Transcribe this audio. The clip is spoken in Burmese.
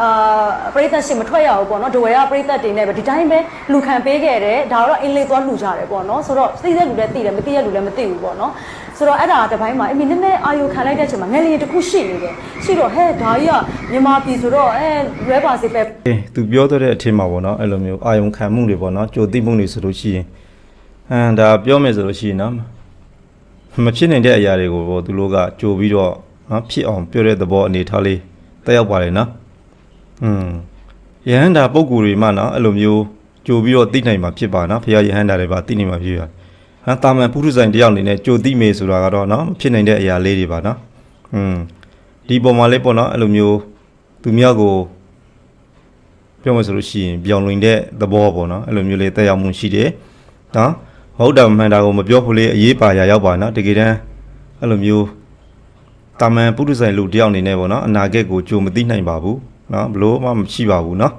အာပရိသတ်ရှင်မထွက်ရဘူးပေါ့နော်ဒဝဲကပရိသတ်တွေနဲ့ပဲဒီတိုင်းပဲလူခံပေးခဲ့တယ်ဒါတော့အင်းလေးသွားလူကြတယ်ပေါ့နော်ဆိုတော့သိတဲ့လူလည်းသိတယ်မသိတဲ့လူလည်းမသိဘူးပေါ့နော်ဆိုတော့အဲ့ဒါတစ်ပိုင်းမှာအမေနည်းနည်းအာယုခံလိုက်တဲ့အချိန်မှာငယ်လေးတစ်ခုရှိနေတယ်ရှိတော့ဟဲ့ဒါကြီးကမြန်မာပြည်ဆိုတော့အဲရဲပါစီပဲအေးသူပြောတဲ့အထင်မှာပေါ့နော်အဲ့လိုမျိုးအာယုံခံမှုတွေပေါ့နော်ကြိုသိမှုတွေဆိုလို့ရှိရင်ဟမ်ဒါပြောမယ်ဆိုလို့ရှိရင်နော်မဖြစ်နိုင်တဲ့အရာတွေကိုပေါ့သူတို့ကကြိုပြီးတော့နော်ဖြစ်အောင်ပြောတဲ့သဘောအနေထားလေးတက်ရောက်ပါလေနော် อืมယဟန္တာပုံကူတွေမှနော်အဲ့လိုမျိုးကြိုပြီးတော့သိနိုင်မှာဖြစ်ပါနော်ဖခင်ယဟန္တာတွေပါသိနိုင်မှာဖြစ်ပါဟမ်တာမန်ပုထုဇဉ်တယောက်အနေနဲ့ကြိုသိမေဆိုတာကတော့နော်မဖြစ်နိုင်တဲ့အရာလေးတွေပါနော်อืมဒီပုံမှာလေးပေါ့နော်အဲ့လိုမျိုးသူမြောက်ကို ပြောမှဆိုလို့ရှိရင်ပြောင်းလဲတဲ့သဘောပေါ့နော်အဲ့လိုမျိုးလေးတက်ရောက်မှုရှိတယ်နော်ဟုတ်တယ်မှန်တာကိုမပြောဖို့လေးအရေးပါရရောက်ပါနော်တကယ်တမ်းအဲ့လိုမျိုးတာမန်ပုထုဇဉ်လူတယောက်အနေနဲ့ပေါ့နော်အနာဂတ်ကိုကြိုမသိနိုင်ပါဘူး နော်ဘလို့မှမရှိပါဘူးနော်